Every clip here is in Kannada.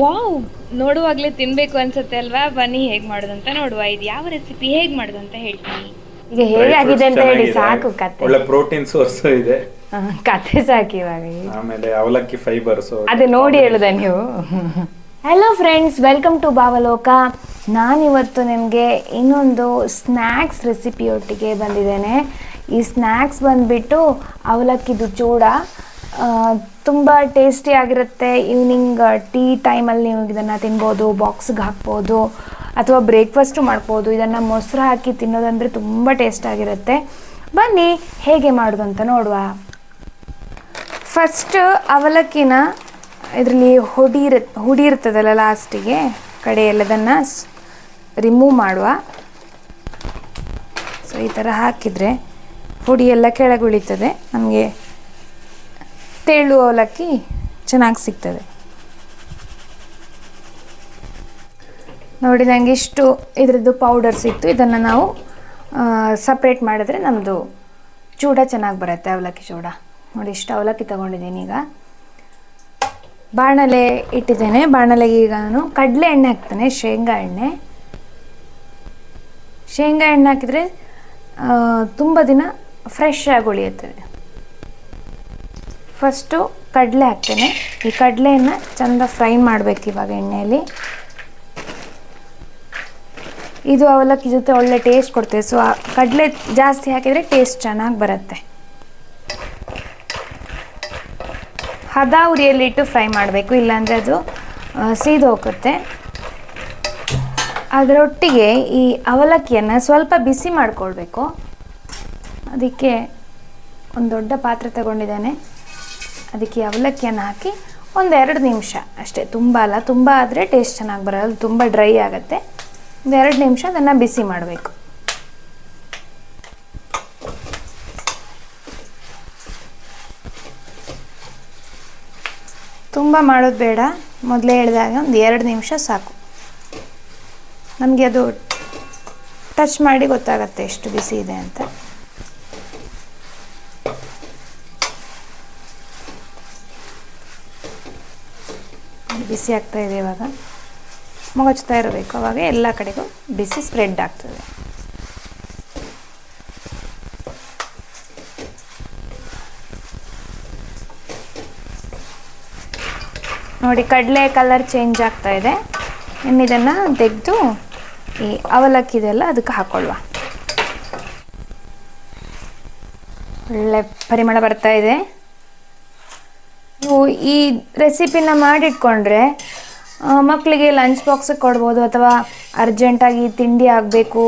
ವಾವ್ ನೋಡುವಾಗಲೇ ತಿನ್ಬೇಕು ಅನ್ಸುತ್ತೆ ಅಲ್ವಾ? ಬನ್ನಿ ಹೇಗ್ ಮಾಡುದಂತ ಅಂತ ನೋಡುವ. ಇದು ಯಾವ ರೆಸಿಪಿ ಹೇಗ್ ಮಾಡುದಂತ ಅಂತ ಹೇಳ್ತೀನಿ. ಈಗ ಹೇಗೆ ಆಗಿದೆ ಅಂತ ಹೇಳಿ ಸಾಕು ಕತೆ. ಒಳ್ಳೆ ಪ್ರೋಟೀನ್ ಸೋರ್ಸ್ ಇದೆ. ಹ, ಕತೆ ಸಾಕು ಇವಾಗ ಆಮೇಲೆ ಅವಲಕ್ಕಿ ಫೈಬರ್ಸ್ ಅದು ನೋಡಿ ಹೇಳುದ ನೀವು. Hello friends welcome to Bhavaloka ನಾನಿವತ್ತು ನಿಮಗೆ ಇನ್ನೊಂದು ಸ್ನ್ಯಾಕ್ಸ್ ರೆಸಿಪಿಯೊಟ್ಟಿಗೆ ಬಂದಿದ್ದೇನೆ. ಈ ಸ್ನ್ಯಾಕ್ಸ್ ಬಂದ್ಬಿಟ್ಟು ಅವಲಕ್ಕಿದು ಚೂಡ ತುಂಬ ಟೇಸ್ಟಿ ಆಗಿರುತ್ತೆ. ಈವ್ನಿಂಗ್ ಟೀ ಟೈಮಲ್ಲಿ ನೀವು ಇದನ್ನು ತಿನ್ಬೋದು ಬಾಕ್ಸ್ಗೆ ಹಾಕ್ಬೋದು, ಅಥವಾ ಬ್ರೇಕ್ಫಾಸ್ಟು ಮಾಡ್ಬೋದು. ಇದನ್ನು ಮೊಸರು ಹಾಕಿ ತಿನ್ನೋದಂದರೆ ತುಂಬ ಟೇಸ್ಟ್ ಆಗಿರುತ್ತೆ. ಬನ್ನಿ, ಹೇಗೆ ಮಾಡೋದು ಅಂತ ನೋಡುವ. ಫಸ್ಟ್ ಅವಲಕ್ಕಿನ ಇದರಲ್ಲಿ ಹುಡಿ ಇರು, ಹುಡಿ ಇರ್ತದಲ್ಲ ಲಾಸ್ಟಿಗೆ ಕಡೆ ಎಲ್ಲದನ್ನು ರಿಮೂವ್ ಮಾಡುವ. ಸೊ ಈ ಥರ ಹಾಕಿದರೆ ಹುಡಿ ಎಲ್ಲ ಕೆಳಗೆ ಉಳಿತದೆ ನಮಗೆ ತೆಳು ಅವಲಕ್ಕಿ ಚೆನ್ನಾಗಿ ಸಿಗ್ತದೆ. ನೋಡಿ ನನಗೆ ಇಷ್ಟು ಇದರದ್ದು ಪೌಡರ್ ಸಿಕ್ತು ಇದನ್ನು ನಾವು ಸಪ್ರೇಟ್ ಮಾಡಿದ್ರೆ ನಮ್ಮದು ಚೂಡ ಚೆನ್ನಾಗಿ ಬರುತ್ತೆ, ಅವಲಕ್ಕಿ ಚೂಡ. ನೋಡಿ, ಇಷ್ಟು ಅವಲಕ್ಕಿ ತೊಗೊಂಡಿದ್ದೀನಿ ಈಗ. ಬಾಣಲೆ ಇಟ್ಟಿದ್ದೇನೆ. ಬಾಣಲೆಗೆ ಈಗ ನಾನು ಕಡಲೆ ಎಣ್ಣೆ ಹಾಕ್ತೇನೆ, ಶೇಂಗಾ ಎಣ್ಣೆ. ಶೇಂಗಾ ಎಣ್ಣೆ ಹಾಕಿದರೆ ತುಂಬ ದಿನ ಫ್ರೆಶ್ ಆಗಿ ಉಳಿಯುತ್ತದೆ. ಫಸ್ಟು ಕಡಲೆ ಹಾಕ್ತೇನೆ. ಈ ಕಡಲೆಯನ್ನು ಚೆಂದ ಫ್ರೈ ಮಾಡಬೇಕು ಇವಾಗ ಎಣ್ಣೆಯಲ್ಲಿ. ಇದು ಅವಲಕ್ಕಿ ಜೊತೆ ಒಳ್ಳೆ ಟೇಸ್ಟ್ ಕೊಡ್ತೇವೆ ಸೊ ಕಡಲೆ ಜಾಸ್ತಿ ಹಾಕಿದರೆ ಟೇಸ್ಟ್ ಚೆನ್ನಾಗಿ ಬರುತ್ತೆ. ಹದ ಉರಿಯಲ್ಲಿಟ್ಟು ಫ್ರೈ ಮಾಡಬೇಕು. ಇಲ್ಲಾಂದರೆ ಅದು ಸೀದು ಹೋಗುತ್ತೆ. ಅದರೊಟ್ಟಿಗೆ ಈ ಅವಲಕ್ಕಿಯನ್ನು ಸ್ವಲ್ಪ ಬಿಸಿ ಮಾಡಿಕೊಳ್ಬೇಕು. ಅದಕ್ಕೆ ಒಂದು ದೊಡ್ಡ ಪಾತ್ರೆ ತಗೊಂಡಿದ್ದೇನೆ. ಅದಕ್ಕೆ ಅವಲಕ್ಕಿಯನ್ನು ಹಾಕಿ ಒಂದೆರಡು ನಿಮಿಷ. ಅಷ್ಟೇ, ತುಂಬ ಅಲ್ಲ, ತುಂಬ ಆದರೆ ಟೇಸ್ಟ್ ಚೆನ್ನಾಗಿ ಬರಲ್ಲ. ತುಂಬ ಡ್ರೈ ಆಗುತ್ತೆ. ಒಂದೆರಡು ನಿಮಿಷ ಅದನ್ನು ಬಿಸಿ ಮಾಡಬೇಕು. ತುಂಬ ಮಾಡೋದು ಬೇಡ. ಮೊದಲೇ ಹೇಳಿದಾಗ ಒಂದು ಎರಡು ನಿಮಿಷ ಸಾಕು. ನಮಗೆ ಅದು ಟಚ್ ಮಾಡಿ ಗೊತ್ತಾಗತ್ತೆ ಎಷ್ಟು ಬಿಸಿ ಇದೆ ಅಂತ. ಬಿಸಿ ಆಗ್ತಾ ಇದೆ ಇವಾಗ. ಮುಗಚ್ತಾ ಇರಬೇಕು. ಅವಾಗ ಎಲ್ಲ ಕಡೆಗೂ ಬಿಸಿ ಸ್ಪ್ರೆಡ್ ಆಗ್ತದೆ. ನೋಡಿ, ಕಡಲೆ ಕಲರ್ ಚೇಂಜ್ ಆಗ್ತಾ ಇದೆ. ಇನ್ನು ಇದನ್ನು ತೆಗೆದು ಈ ಅವಲಕ್ಕಿದೆಲ್ಲ ಅದಕ್ಕೆ ಹಾಕೊಳ್ಳುವ. ಒಳ್ಳೆ ಪರಿಮಳ ಬರ್ತಾ ಇದೆ. ನೀವು ಈ ರೆಸಿಪಿನ ಮಾಡಿಟ್ಕೊಂಡ್ರೆ ಮಕ್ಕಳಿಗೆ ಲಂಚ್ ಬಾಕ್ಸಿಗೆ ಕೊಡ್ಬೋದು ಅಥವಾ ಅರ್ಜೆಂಟಾಗಿ ತಿಂಡಿ ಆಗಬೇಕು,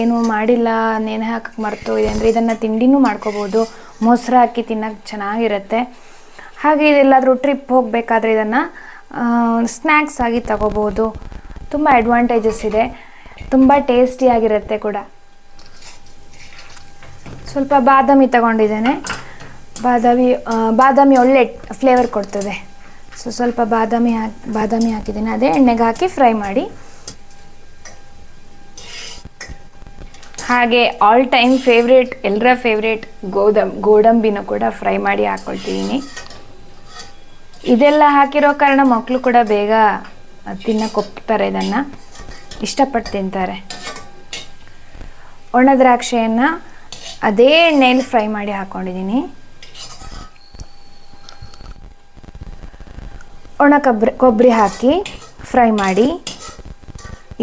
ಏನು ಮಾಡಿಲ್ಲ, ನೆನೆ ಹಾಕಕ್ಕೆ ಮರೆತು ಇದೆ ಅಂದರೆ ಇದನ್ನು ತಿಂಡಿನೂ ಮಾಡ್ಕೋಬೋದು. ಮೊಸರು ಹಾಕಿ ತಿನ್ನೋಕ್ಕೆ ಚೆನ್ನಾಗಿರುತ್ತೆ. ಹಾಗೆ ಇದೆಲ್ಲಾದರೂ ಟ್ರಿಪ್ ಹೋಗಬೇಕಾದ್ರೆ ಇದನ್ನು ಸ್ನ್ಯಾಕ್ಸ್ ಆಗಿ ತಗೋಬೋದು. ತುಂಬ ಅಡ್ವಾಂಟೇಜಸ್ ಇದೆ. ತುಂಬ ಟೇಸ್ಟಿಯಾಗಿರುತ್ತೆ ಕೂಡ. ಸ್ವಲ್ಪ ಬಾದಾಮಿ ತಗೊಂಡಿದ್ದೇನೆ. ಬಾದಾಮಿ ಬಾದಾಮಿ ಒಳ್ಳೆ ಫ್ಲೇವರ್ ಕೊಡ್ತದೆ. ಸೊ ಸ್ವಲ್ಪ ಬಾದಾಮಿ ಹಾಕಿ ಬಾದಾಮಿ ಹಾಕಿದ್ದೀನಿ. ಅದೇ ಎಣ್ಣೆಗೆ ಹಾಕಿ ಫ್ರೈ ಮಾಡಿ. ಹಾಗೆ ಆಲ್ ಟೈಮ್ ಫೇವ್ರೇಟ್ ಎಲ್ಲರ ಫೇವ್ರೇಟ್ ಗೋದಮ್ ಗೋಡಂಬಿನ ಕೂಡ ಫ್ರೈ ಮಾಡಿ ಹಾಕ್ಕೊಳ್ತಿದ್ದೀನಿ ಇದೆಲ್ಲ ಹಾಕಿರೋ ಕಾರಣ ಮಕ್ಕಳು ಕೂಡ ಬೇಗ ತಿನ್ನಕ್ಕೆ ಒಪ್ತಾರೆ ಇದನ್ನು. ಇಷ್ಟಪಟ್ಟು ತಿಂತಾರೆ. ಒಣ ದ್ರಾಕ್ಷಿಯನ್ನು ಅದೇ ಎಣ್ಣೆಯಲ್ಲಿ ಫ್ರೈ ಮಾಡಿ ಹಾಕ್ಕೊಂಡಿದ್ದೀನಿ ಒಣ ಕೊಬ್ಬರಿ ಕೊಬ್ಬರಿ ಹಾಕಿ ಫ್ರೈ ಮಾಡಿ.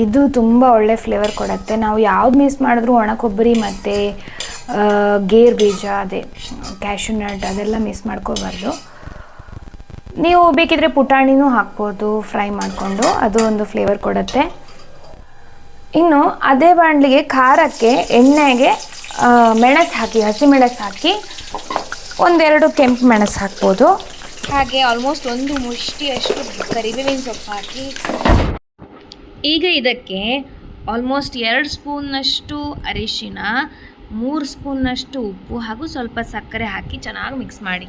ಇದು ತುಂಬ ಒಳ್ಳೆ ಫ್ಲೇವರ್ ಕೊಡುತ್ತೆ. ನಾವು ಯಾವ್ದು ಮಿಸ್ ಮಾಡಿದ್ರು ಒಣ ಕೊಬ್ಬರಿ ಮತ್ತು ಗೇರ್ ಬೀಜ, ಅದೇ ಕ್ಯಾಶು ನಟ್ ಅದೆಲ್ಲ ಮಿಸ್ ಮಾಡ್ಕೋಬಾರ್ದು. ನೀವು ಬೇಕಿದ್ರೆ ಪುಟಾಣಿನೂ ಹಾಕ್ಬೋದು, ಫ್ರೈ ಮಾಡಿಕೊಂಡು. ಅದು ಒಂದು ಫ್ಲೇವರ್ ಕೊಡುತ್ತೆ. ಇನ್ನು ಅದೇ ಬಾಣಲಿಗೆ ಖಾರಕ್ಕೆ ಎಣ್ಣೆಗೆ ಮೆಣಸು ಹಾಕಿ ಹಸಿಮೆಣಸು ಹಾಕಿ ಒಂದೆರಡು ಕೆಂಪು ಮೆಣಸು ಹಾಕ್ಬೋದು. ಹಾಗೆ ಆಲ್ಮೋಸ್ಟ್ ಒಂದು ಮುಷ್ಟಿಯಷ್ಟು ಕರಿಬೇವಿನ ಸೊಪ್ಪು ಹಾಕಿ. ಈಗ ಇದಕ್ಕೆ ಆಲ್ಮೋಸ್ಟ್ ಎರಡು ಸ್ಪೂನ್ನಷ್ಟು ಅರಿಶಿನ ಮೂರು ಸ್ಪೂನ್ನಷ್ಟು ಉಪ್ಪು ಹಾಗೂ ಸ್ವಲ್ಪ ಸಕ್ಕರೆ ಹಾಕಿ ಚೆನ್ನಾಗಿ ಮಿಕ್ಸ್ ಮಾಡಿ.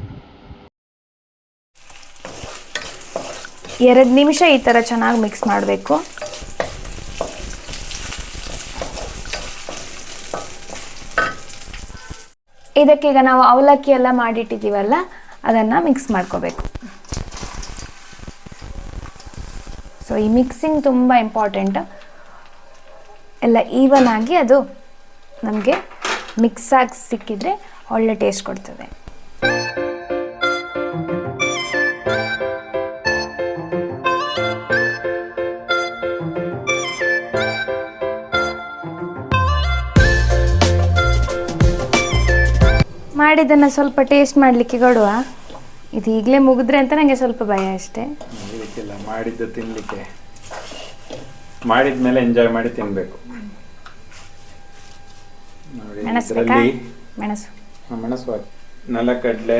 ಎರಡು ನಿಮಿಷ ಈ ಥರ ಚೆನ್ನಾಗಿ ಮಿಕ್ಸ್ ಮಾಡಬೇಕು. ಇದಕ್ಕೆ ಈಗ ನಾವು ಅವಲಕ್ಕಿ ಎಲ್ಲ ಮಾಡಿಟ್ಟಿದ್ದೀವಲ್ಲ ಅದನ್ನು ಮಿಕ್ಸ್ ಮಾಡ್ಕೋಬೇಕು. ಸೊ ಈ ಮಿಕ್ಸಿಂಗ್ ತುಂಬ ಇಂಪಾರ್ಟೆಂಟ್ ಎಲ್ಲ ಈವನ್ ಆಗಿ ಅದು ನಮಗೆ ಮಿಕ್ಸ್ ಆಗಿ ಸಿಕ್ಕಿದ್ರೆ ಒಳ್ಳೆ ಟೇಸ್ಟ್ ಕೊಡ್ತದೆ. ಮಾಡಿದ್ದನ್ನು ಸ್ವಲ್ಪ ಟೇಸ್ಟ್ ಮಾಡಲಿಕ್ಕೆ ಕೊಡುವ. ಇದು ಈಗಲೇ ಮುಗಿದ್ರೆ ಅಂತ ನನಗೆ ಸ್ವಲ್ಪ ಭಯ ಅಷ್ಟೇ. ಮಾಡಿದ್ದು ತಿನ್ನಲಿಕ್ಕೆ ಮಾಡಿದ್ಮೇಲೆ ಎಂಜಾಯ್ ಮಾಡಿ ತಿನ್ಬೇಕು. ನೋಡಿ ಮೆಣಸು ಬೇಕಾ ಇದರಲ್ಲಿ ಮೆಣಸು. ಮೆಣಸು ಹಾಕಿ ನೆಲಕಡಲೆ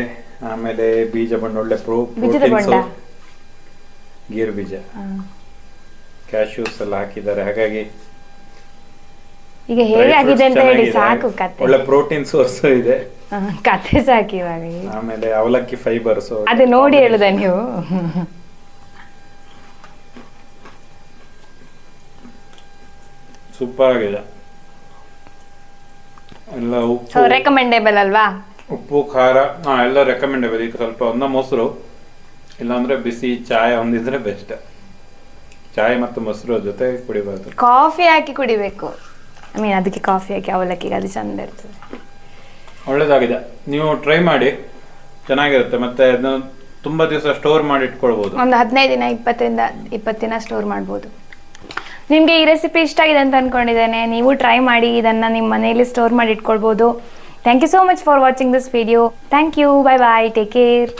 ಆಮೇಲೆ ಬೀಜ ಬಂಡ ಒಳ್ಳೆ ಪ್ರೋ ಬೀಜದ ಪ್ರೋಟೀನ್ಸು. ಬೊಂಡ? ಗೀರು ಬೀಜ. ಕ್ಯಾಶ್ಯೂಸ್ ಎಲ್ಲ ಹಾಕಿದ್ದಾರೆ. ಹಾಗಾಗಿ ಈಗ ಹೇಗೆ ಆಗಿದೆ ಅಂತ ಹೇಳಿ ಸಾಕು ಕತೆ. ಒಳ್ಳೆ ಪ್ರೋಟೀನ್ ಸೋರ್ಸ್ ಇದೆ. ಕತೆ ಸಾಕು ಇವಾಗ ಆಮೇಲೆ ಅವಲಕ್ಕಿ ಫೈಬರ್ಸ್ ಅದು ನೋಡಿ ಹೇಳುದ ನೀವು. ಸೂಪರ್ ಆಗಿದೆ. ಎಲ್ಲ ಸೊ ಉಪ್ಪು ರೆಕಮೆಂಡೇಬಲ್ ಅಲ್ವಾ? ಉಪ್ಪು ಖಾರ ಹಾ ಎಲ್ಲ ರೆಕಮೆಂಡೇಬಲ್ ಈಗ ಸ್ವಲ್ಪ ಒಂದ ಮೊಸರು. ಇಲ್ಲಾಂದ್ರೆ ಬಿಸಿ ಚಾಯ್ ಒಂದಿದ್ರೆ ಬೆಸ್ಟ್ ಚಾಯ್ ಮತ್ತು ಮೊಸರು ಜೊತೆ ಕುಡಿಬಾರ್ದು. ಕಾಫಿ ಹಾಕಿ ಕುಡಿಬೇಕು. ಐ ಮೀನ್ ಅದಕ್ಕೆ ಕಾಫಿ ಹಾಕಿ ಅವಲಕ್ಕಿಗೆ ಅದು ಚಂದ ಇರ್ತದೆ. ಒಳ್ಳೇದಾಗಿದೆ. ನೀವು ಟ್ರೈ ಮಾಡಿ ಚೆನ್ನಾಗಿರುತ್ತೆ. ಮತ್ತೆ ಅದನ್ನ ತುಂಬಾ ದಿವಸ ಸ್ಟೋರ್ ಮಾಡಿ ಇಟ್ಕೊಳ್ಬಹುದು ಒಂದು ಹದಿನೈದು ದಿನ ಇಪ್ಪತ್ತರಿಂದ ಇಪ್ಪತ್ತು ದಿನ ಸ್ಟೋರ್ ಮಾಡ್ಬೋದು. ನಿಮಗೆ ಈ ರೆಸಿಪಿ ಇಷ್ಟ ಆಗಿದೆ ಅಂತ ಅನ್ಕೊಂಡಿದ್ದೇನೆ. ನೀವು ಟ್ರೈ ಮಾಡಿ ಇದನ್ನ ನಿಮ್ಮ ಮನೆಯಲ್ಲಿ ಸ್ಟೋರ್ ಮಾಡಿ ಇಟ್ಕೊಳ್ಬೋದು. Thank you so much for watching this video thank you bye bye take care